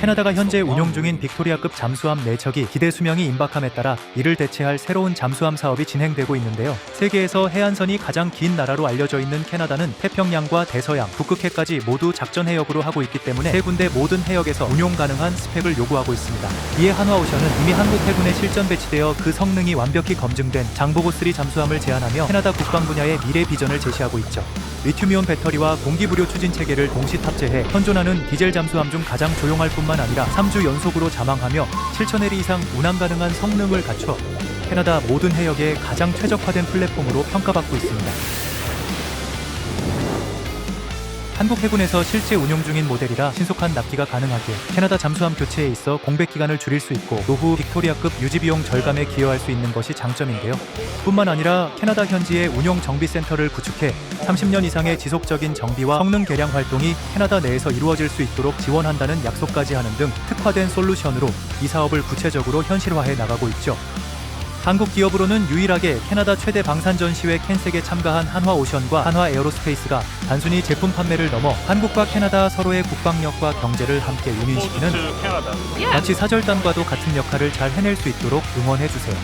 캐나다가 현재 long 중인 빅토리아급 잠수함 4척이 기대 수명이 임박함에 따라 이를 대체할 새로운 잠수함 사업이 진행되고 있는데요. 세계에서 해안선이 가장 긴 나라로 알려져 있는 캐나다는 태평양과 대서양, 북극해까지 모두 작전 해역으로 하고 있기 때문에 세 군데 모든 해역에서 운용 가능한 스펙을 요구하고 있습니다. 이에 한화오션은 이미 한국 해군에 실전 배치되어 그 성능이 완벽히 검증된 장보고3 잠수함을 제안하며 캐나다 국방 분야의 미래 비전을 제시하고 있죠. 리튬이온 배터리와 공기부료 추진 체계를 동시 탑재해 현존하는 디젤 잠수함 중 가장 조용할 뿐만 아니라 3주 연속으로 자망하며 7,000L 이상 운항 가능한 성능을 갖춰 캐나다 모든 해역에 가장 최적화된 플랫폼으로 평가받고 있습니다. 한국 해군에서 실제 운용 중인 모델이라 신속한 납기가 가능하기에 캐나다 잠수함 교체에 있어 공백 기간을 줄일 수 있고 노후 빅토리아급 유지 비용 절감에 기여할 수 있는 것이 장점인데요. 뿐만 아니라 캐나다 현지의 운용 정비 센터를 구축해 30년 이상의 지속적인 정비와 성능 개량 활동이 캐나다 내에서 이루어질 수 있도록 지원한다는 약속까지 하는 등 특화된 솔루션으로 이 사업을 구체적으로 현실화해 나가고 있죠. 한국 기업으로는 유일하게 캐나다 최대 방산 전시회 캔색에 참가한 한화 오션과 한화 에어로스페이스가 단순히 제품 판매를 넘어 한국과 캐나다 서로의 국방력과 경제를 함께 Canada. 마치 사절단과도 같은 역할을 잘 해낼 수 있도록 응원해 주세요.